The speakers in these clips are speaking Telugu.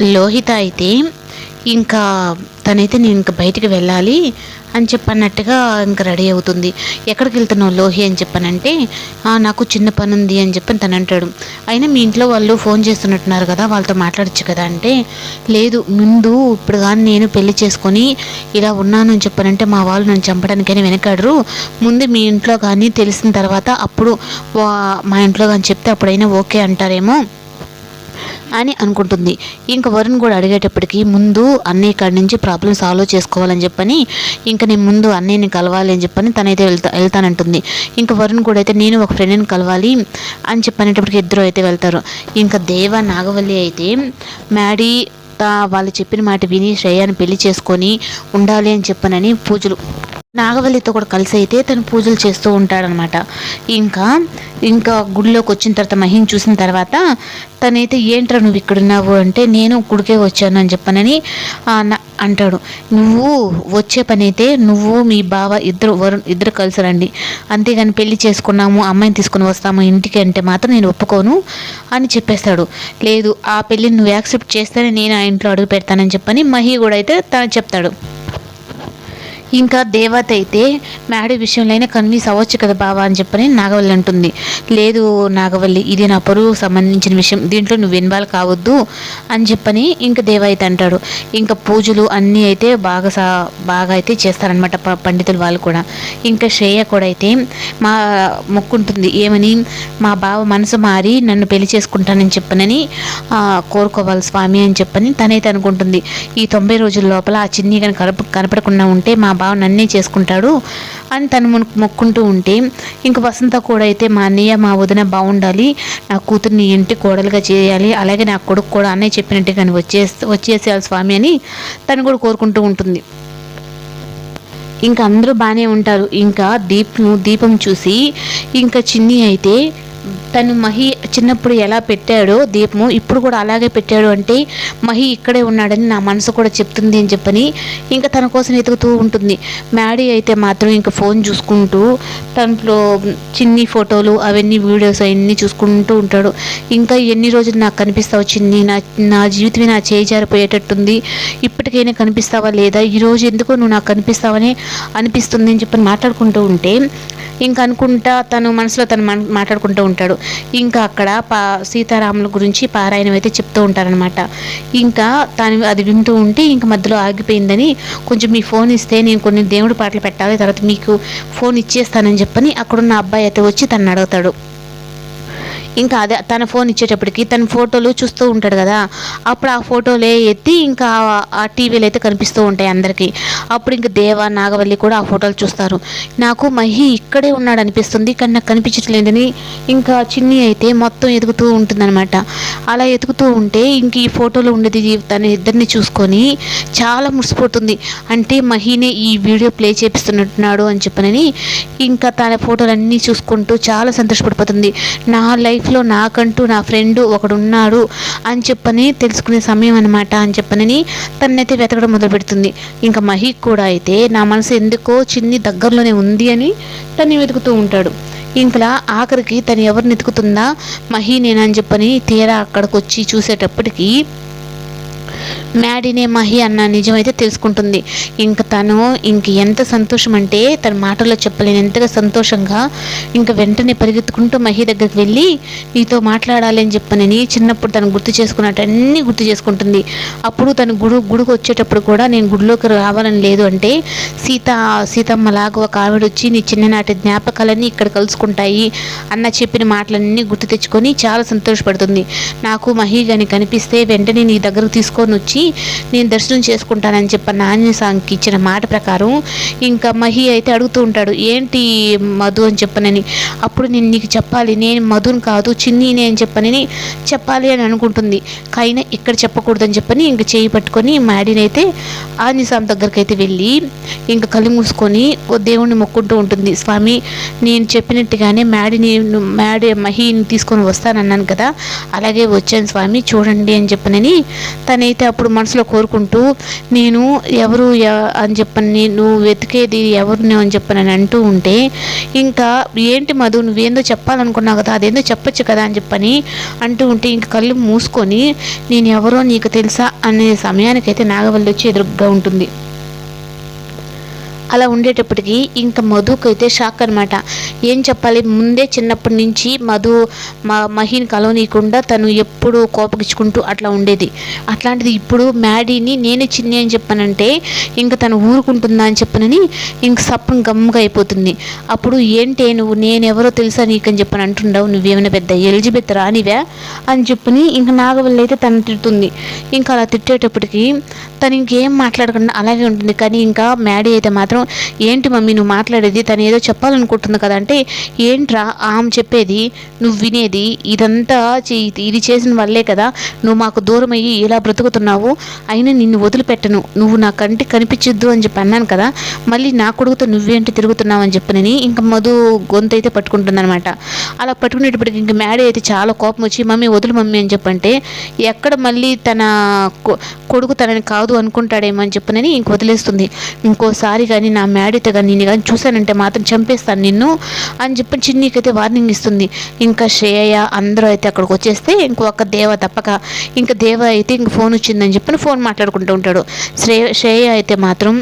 లోహిత అయితే ఇంకా తనైతే నేను ఇంకా బయటికి వెళ్ళాలి అని చెప్పన్నట్టుగా ఇంకా రెడీ అవుతుంది. ఎక్కడికి వెళ్తున్నావు లోహి అని చెప్పానంటే నాకు చిన్న పని ఉంది అని చెప్పి తను అంటాడు. అయినా మీ ఇంట్లో వాళ్ళు ఫోన్ చేస్తున్నట్టున్నారు కదా వాళ్ళతో మాట్లాడచ్చు కదా అంటే లేదు ముందు ఇప్పుడు కానీ నేను పెళ్ళి చేసుకొని ఇలా ఉన్నాను అని చెప్పానంటే మా వాళ్ళు నన్ను చంపడానికైనా వెనకాడరు. ముందు మీ ఇంట్లో కానీ తెలిసిన తర్వాత అప్పుడు వా- మా ఇంట్లో కానీ చెప్తే అప్పుడైనా ఓకే అంటారేమో. అని అనుకుంటుంది. ఇంకా వరుణ్ కూడా అడిగేటప్పటికి ముందు అన్నయ్య కాడి నుంచి ప్రాబ్లమ్ సాల్వ్ చేసుకోవాలని చెప్పని ఇంకా నేను ముందు అన్నయ్యని కలవాలి అని చెప్పని తనైతే వెళ్తా వెళ్తానంటుంది. ఇంకా వరుణ్ కూడా అయితే నేను ఒక ఫ్రెండ్ని కలవాలి అని చెప్పనేటప్పటికి ఇద్దరు అయితే వెళ్తారు. ఇంకా దేవ నాగవల్లి అయితే మ్యాడీ వాళ్ళు చెప్పిన మాట విని శ్రేయాన్ని పెళ్ళి చేసుకొని ఉండాలి అని చెప్పనని పూజలు నాగవల్లితో కూడా కలిసి అయితే తను పూజలు చేస్తూ ఉంటాడనమాట. ఇంకా ఇంకా గుడిలోకి వచ్చిన తర్వాత మహిని చూసిన తర్వాత తనైతే ఏంట్రా నువ్వు ఇక్కడున్నావు అంటే నేను గుడికే వచ్చాను అని చెప్పనని అంటాడు. నువ్వు వచ్చే పని అయితే నువ్వు మీ బావ ఇద్దరు వరుణ్ ఇద్దరు కలిసి రండి. అంతేగాని పెళ్ళి చేసుకున్నాము అమ్మాయిని తీసుకుని వస్తాము ఇంటికి అంటే మాత్రం నేను ఒప్పుకోను అని చెప్పేస్తాడు. లేదు ఆ పెళ్ళిని నువ్వు యాక్సెప్ట్ చేస్తేనే నేను ఆ ఇంట్లో అడుగు పెడతానని చెప్పని మహి కూడా అయితే తను చెప్తాడు. ఇంకా దేవత అయితే మ్యాడీ విషయంలో కన్విన్స్ అవ్వచ్చు కదా బావా అని చెప్పని నాగవల్లి అంటుంది. లేదు నాగవల్లి ఇది నా పరువు సంబంధించిన విషయం. దీంట్లో నువ్వు ఇన్వాల్వ్ కావద్దు అని చెప్పని ఇంకా దేవ అయితే అంటాడు. ఇంకా పూజలు అన్నీ అయితే బాగా సా బాగా అయితే చేస్తారనమాట ప- పండితులు వాళ్ళు కూడా. ఇంకా శ్రేయ కూడా అయితే మా మొక్కుంటుంది. ఏమని? మా బావ మనసు మారి నన్ను పెళ్ళి చేసుకుంటానని చెప్పనని కోరుకోవాలి స్వామి అని చెప్పని తనైతే అనుకుంటుంది. ఈ తొంభై రోజుల లోపల ఆ చిన్ని కనుక కనపడకుండా ఉంటే మా బావ నన్నే చేసుకుంటాడు. అని తను మొక్కుంటూ ఉంటే ఇంక వసంత కూడా అయితే మా అన్నయ్య మా వదిన బాగుండాలి నా కూతుర్ని ఇంటి కోడలుగా చేయాలి. అలాగే నా కొడుకు కూడా అన్నయ్య చెప్పినట్టుగాని వచ్చే వచ్చేసేయాలి స్వామి అని తను కూడా కోరుకుంటూ ఉంటుంది. ఇంకా అందరూ బాగానే ఉంటారు. ఇంకా దీప్ను దీపం చూసి ఇంకా చిన్ని అయితే తను మహి చిన్నప్పుడు ఎలా పెట్టాడో దీపము ఇప్పుడు కూడా అలాగే పెట్టాడు అంటే మహి ఇక్కడే ఉన్నాడని నా మనసు కూడా చెప్తుంది అని చెప్పని ఇంకా తన కోసం ఎతుకుతూ ఉంటుంది. మ్యాడీ అయితే మాత్రం ఇంకా ఫోన్ చూసుకుంటూ దాంట్లో చిన్ని ఫోటోలు అవన్నీ వీడియోస్ అవన్నీ చూసుకుంటూ ఉంటాడు. ఇంకా ఎన్ని రోజులు నాకు కనిపిస్తావు చిన్ని నా నా జీవితమే నా చేయి జారిపోయేటట్టుంది. ఇప్పటికైనా కనిపిస్తావా లేదా? ఈరోజు ఎందుకో నువ్వు నాకు కనిపిస్తావని అనిపిస్తుంది అని చెప్పని మాట్లాడుకుంటూ ఉంటే ఇంకా అనుకుంటా తను మనసులో తను మన- మాట్లాడుకుంటూ ఉంటాడు. ఇంకా అక్కడ పా సీతారాముల గురించి పారాయణం అయితే చెప్తూ ఉంటారనమాట ఇంకా తను అది వింటూ ఉంటే ఇంకా మధ్యలో ఆగిపోయిందని కొంచెం మీ ఫోన్ ఇస్తే నేను కొన్ని దేవుడి పాటలు పెట్టాలి తర్వాత మీకు ఫోన్ ఇచ్చేస్తానని చెప్పని అక్కడున్న అబ్బాయి అయితే వచ్చి తను అడుగుతాడు. ఇంకా అదే తన ఫోన్ ఇచ్చేటప్పటికి తన ఫోటోలు చూస్తూ ఉంటాడు కదా అప్పుడు ఆ ఫోటోలే ఎత్తి ఇంకా ఆ- టీవీలు అయితే కనిపిస్తూ ఉంటాయి అందరికీ. అప్పుడు ఇంకా దేవ నాగవల్లి కూడా ఆ ఫోటోలు చూస్తారు. నాకు మహి ఇక్కడే ఉన్నాడు అనిపిస్తుంది కానీ నాకు కనిపించట్లేదని ఇంకా చిన్ని అయితే మొత్తం ఎదుగుతూ ఉంటుందన్నమాట. అలా ఎదుగుతూ ఉంటే ఇంక ఈ ఫోటోలో ఉండేది తన ఇద్దరిని చూసుకొని చాలా మురిసిపోతుంది. అంటే మహినే ఈ వీడియో ప్లే చేపిస్తున్నట్టున్నాడు అని చెప్పనని ఇంకా తన ఫోటోలన్నీ చూసుకుంటూ చాలా సంతోషపడిపోతుంది. నా లైఫ్ లైఫ్లో నాకంటూ నా ఫ్రెండ్ ఒకడు ఉన్నాడు అని చెప్పని తెలుసుకునే సమయం అనమాట అని చెప్పనని తనైతే వెతకడం మొదలు పెడుతుంది ఇంకా మహిక్ కూడా అయితే నా మనసు ఎందుకో చిన్ని దగ్గరలోనే ఉంది అని తను వెతుకుతూ ఉంటాడు. ఇంకా ఆఖరికి తను ఎవరిని వెతుకుతుందా? మహి నేనని చెప్పని తీరా అక్కడికి వచ్చి చూసేటప్పటికీ మ్యాడీనే మహి అన్న నిజమైతే తెలుసుకుంటుంది. ఇంక తను ఇంక ఎంత సంతోషం అంటే తన మాటల్లో చెప్పలేని ఎంతగా సంతోషంగా ఇంక వెంటనే పరిగెత్తుకుంటూ మహి దగ్గరికి వెళ్ళి నీతో మాట్లాడాలి అని చెప్పనని చిన్నప్పుడు తను గుర్తు చేసుకున్నట్టన్నీ గుర్తు చేసుకుంటుంది. అప్పుడు తను గుడు గుడికి వచ్చేటప్పుడు కూడా నేను గుడిలోకి రావాలని లేదు అంటే సీత సీతమ్మ లాగా ఒక ఆవిడ వచ్చి నీ చిన్ననాటి జ్ఞాపకాలన్నీ ఇక్కడ కలుసుకుంటాయి అన్న చెప్పిన మాటలన్నీ గుర్తు తెచ్చుకొని చాలా సంతోషపడుతుంది. నాకు మహి కానీ కనిపిస్తే వెంటనే నీ దగ్గరకు తీసుకొని వచ్చి నేను దర్శనం చేసుకుంటానని చెప్పి నాణ్య సాంగ్కి ఇచ్చిన మాట ప్రకారం ఇంకా మహి అయితే అడుగుతూ ఉంటాడు ఏంటి మధు అని చెప్పనని? అప్పుడు నేను నీకు చెప్పాలి నేను మధుని కాదు చిన్నీనే అని చెప్పనని చెప్పాలి అని అనుకుంటుంది. కైనా ఇక్కడ చెప్పకూడదని చెప్పని ఇంక చేయి పట్టుకొని మ్యాడీని అయితే ఆంజనేయ స్వామి దగ్గరికి అయితే వెళ్ళి ఇంకా కళ్ళు మూసుకొని ఓ దేవుణ్ణి మొక్కుంటూ ఉంటుంది. స్వామి నేను చెప్పినట్టుగానే మ్యాడీని మ్యాడీ మహిని తీసుకొని వస్తానన్నాను కదా అలాగే వచ్చాను స్వామి చూడండి అని చెప్పనని తనైతే అప్పుడు మనసులో కోరుకుంటూ నేను ఎవరు అని చెప్పని నువ్వు వెతికేది ఎవరిని అని చెప్పని అంటూ ఉంటే ఇంకా ఏంటి మధు నువ్వేందో చెప్పాలనుకున్నావు కదా అదేందో చెప్పొచ్చు కదా అని చెప్పని అంటూ ఉంటే ఇంక కళ్ళు మూసుకొని నేను ఎవరో నీకు తెలుసా అనే సమయానికైతే నాగవల్లి వచ్చి ఎదురుగ్గా ఉంటుంది. అలా ఉండేటప్పటికి ఇంకా మధుకు అయితే షాక్ అనమాట ఏం చెప్పాలి? ముందే చిన్నప్పటి నుంచి మధు మా మహిని కలవనీయకుండా తను ఎప్పుడు కోపగించుకుంటూ అట్లా ఉండేది. అట్లాంటిది ఇప్పుడు మ్యాడీని నేనే చిన్ని అని చెప్పానంటే ఇంకా తను ఊరుకుంటుందా అని చెప్పనని ఇంక సప్పం గమ్ముగా అయిపోతుంది. అప్పుడు ఏంటే నువ్వు నేనెవరో తెలుసా నీకని చెప్పని అంటుండవు. నువ్వేమైనా పెద్ద ఎలిజబెత్ రానివా అని చెప్పని ఇంక నాగవల్లి అయితే తను తిడుతుంది. ఇంకా అలా తిట్టేటప్పటికి తను ఇంకేం మాట్లాడకుండా అలాగే ఉంటుంది. కానీ ఇంకా మ్యాడీ అయితే మాత్రం ఏంటి మమ్మీ నువ్వు మాట్లాడేది? తను ఏదో చెప్పాలనుకుంటుంది కదా. అంటే ఏంట్రా ఆమె చెప్పేది నువ్వు వినేది ఇదంతా చే- ఇది చేసిన వల్లే కదా నువ్వు మాకు దూరం అయ్యి ఇలా బ్రతుకుతున్నావు. అయినా నిన్ను వదిలిపెట్టను. నువ్వు నా కంటికి కనిపించొద్దు అని చెప్పి అన్నాను కదా. మళ్ళీ నా కొడుకుతో నువ్వేంటి తిరుగుతున్నావు అని చెప్పినని ఇంకా మధు గొంతు అయితే పట్టుకుంటుందన్నమాట. అలా పట్టుకునేటప్పటికి ఇంకా మ్యాడీ అయితే చాలా కోపం వచ్చి మమ్మీ వదులు మమ్మీ అని చెప్పంటే ఎక్కడ మళ్ళీ తన కొ- కొడుకు తనని కాదు అనుకుంటాడేమో అని చెప్పినని ఇంక వదిలేస్తుంది. ఇంకోసారి కానీ నా మ్యాడీతో కానీ నేను కానీ చూశానంటే మాత్రం చంపేస్తాను నిన్ను అని చెప్పి చిన్నీకైతే వార్నింగ్ ఇస్తుంది. ఇంకా శ్రేయ అందరూ అయితే అక్కడికి వచ్చేస్తే ఇంకొక దేవ తప్పక ఇంకా దేవ అయితే ఇంక ఫోన్ వచ్చిందని చెప్పని ఫోన్ మాట్లాడుకుంటూ ఉంటాడు. శ్రేయ శ్రేయ అయితే మాత్రం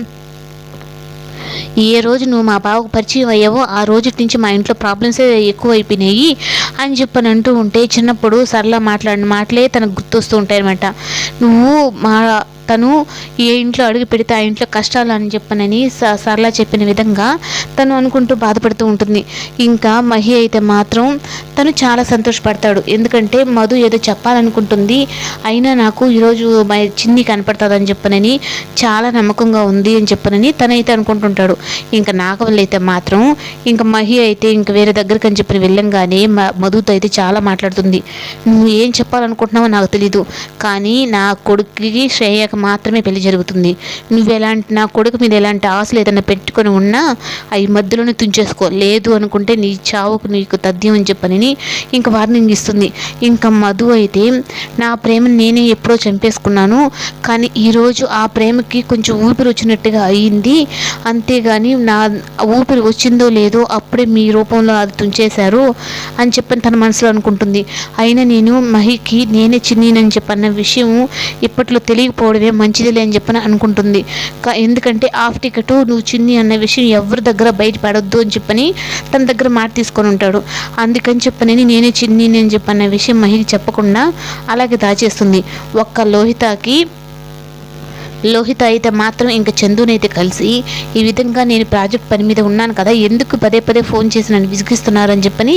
ఏ రోజు నువ్వు మా బావకు పరిచయం అయ్యావో ఆ రోజు నుంచి మా ఇంట్లో ప్రాబ్లమ్సే ఎక్కువ అయిపోయినాయి అని చెప్పని అంటూ ఉంటే చిన్నప్పుడు సరళ మాట్లాడిన మాటలే తనకు గుర్తొస్తూ ఉంటాయన్నమాట. నువ్వు మా తను ఏ ఇంట్లో అడుగు పెడితే ఆ ఇంట్లో కష్టాలు అని చెప్పనని స- సరళ చెప్పిన విధంగా తను అనుకుంటూ బాధపడుతూ ఉంటుంది. ఇంకా మహి అయితే మాత్రం తను చాలా సంతోషపడతాడు. ఎందుకంటే మధు ఏదో చెప్పాలనుకుంటుంది. అయినా నాకు ఈరోజు మా చిన్ని కనపడుతుందని చెప్పనని చాలా నమ్మకంగా ఉంది అని చెప్పనని తనైతే అనుకుంటుంటాడు. ఇంకా నాగవల్లి అయితే మాత్రం ఇంకా మహి అయితే ఇంక వేరే దగ్గరికి అని చెప్పిన వెళ్ళంగానే మ మధుతో అయితే చాలా మాట్లాడుతుంది. నువ్వు ఏం చెప్పాలనుకుంటున్నావో నాకు తెలీదు. కానీ నా కొడుకుకి శ్రేయ శ్రేయకు మాత్రమే పెళ్ళి జరుగుతుంది. నువ్వు ఎలాంటి నా కొడుకు మీద ఎలాంటి ఆశలు ఏదైనా పెట్టుకొని ఉన్నా అవి మధ్యలోనే తుంచేసుకో. లేదు అనుకుంటే నీ చావుకు నీకు తథ్యం అని చెప్పనని ఇంకా వార్నింగ్ ఇస్తుంది. ఇంకా మధు అయితే నా ప్రేమను నేనే ఎప్పుడో చంపేసుకున్నాను. కానీ ఈరోజు ఆ ప్రేమకి కొంచెం ఊపిరి వచ్చినట్టుగా అయ్యింది అంతేగాని నా ఊపిరి వచ్చిందో లేదో అప్పుడే మీ రూపంలో అది తుంచేశారు అని చెప్పని తన మనసులో అనుకుంటుంది. అయినా నేను మహికి నేనే చిన్నీనని చెప్పన్న విషయం ఇప్పట్లో చేయడమే మంచిదిలే అని చెప్పని అనుకుంటుంది. కా- ఎందుకంటే ఆఫ్ టికెట్ నువ్వు చిన్ని అన్న విషయం ఎవరి దగ్గర బయట పడొద్దు అని చెప్పని తన దగ్గర మాట తీసుకొని ఉంటాడు. అందుకని చెప్పని నేనే చిన్ని అని చెప్పన్న విషయం మహిళ చెప్పకుండా అలాగే దాచేస్తుంది. ఒక్క లోహితకి లోహిత అయితే మాత్రం ఇంకా చందునైతే కలిసి ఈ విధంగా నేను ప్రాజెక్ట్ పని మీద ఉన్నాను కదా ఎందుకు పదే పదే ఫోన్ చేసి నన్ను విసిగిస్తున్నారని చెప్పని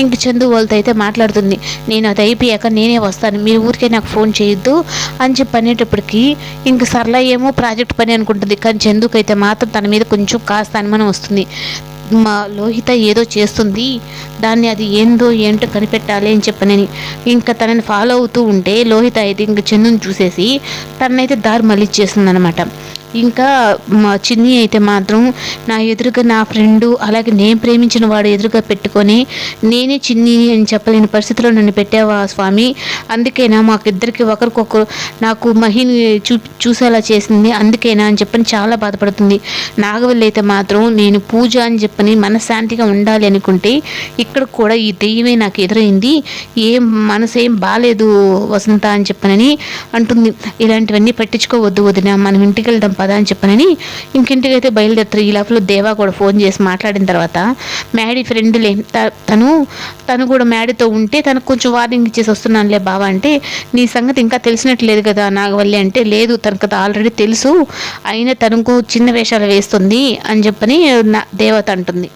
ఇంక చందు వాళ్ళతో అయితే మాట్లాడుతుంది. నేను అది అయిపోయాక నేనే వస్తాను మీరు ఊరికే నాకు ఫోన్ చేయొద్దు అని చెప్పి అనేటప్పటికి ఇంక సరళ ఏమో ప్రాజెక్ట్ పని అనుకుంటుంది కానీ చందుకైతే మాత్రం తన మీద కొంచెం కాస్త అనుమానం వస్తుంది. మా లోహిత ఏదో చేస్తుంది దాన్ని అది ఏందో ఏంటో కనిపెట్టాలి అని చెప్పనని. ఇంకా తనని ఫాలో అవుతూ ఉంటే లోహిత అయితే ఇంక చందుని చూసేసి తనైతే దారి మళ్ళీ అనమాట ఇంకా మా చిన్ని అయితే మాత్రం నా ఎదురుగా నా ఫ్రెండు అలాగే నేను ప్రేమించిన వాడు ఎదురుగా పెట్టుకొని నేనే చిన్ని అని చెప్పలేని పరిస్థితిలో నన్ను పెట్టావా స్వామి? అందుకేనా మాకిద్దరికి ఒకరికొకరు నాకు మహిని చూ చూసేలా చేసింది అందుకేనా అని చెప్పని చాలా బాధపడుతుంది. నాగవల్లి అయితే మాత్రం నేను పూజ అని చెప్పని మనశ్శాంతిగా ఉండాలి అనుకుంటే ఇక్కడ కూడా ఈ దెయ్యమే నాకు ఎదురైంది ఏం మనసు ఏం బాగాలేదు వసంత అని చెప్పనని అంటుంది. ఇలాంటివన్నీ పట్టించుకోవద్దు వదిన మనం ఇంటికి వెళ్దాం పదా అని చెప్పనని ఇంకింటికైతే బయలుదేరుతారు. ఈ లోపల దేవా కూడా ఫోన్ చేసి మాట్లాడిన తర్వాత మ్యాడీ ఫ్రెండ్లే త- తను తను కూడా మ్యాడీతో ఉంటే తనకు కొంచెం వార్నింగ్ ఇచ్చేసి వస్తున్నానులే బావా అంటే నీ సంగతి ఇంకా తెలిసినట్లేదు కదా నాగవల్లి అంటే లేదు తనకు ఆల్రెడీ తెలుసు అయినా తనకు చిన్న వేషాలు వేస్తుంది అని చెప్పని నా దేవత అంటుంది.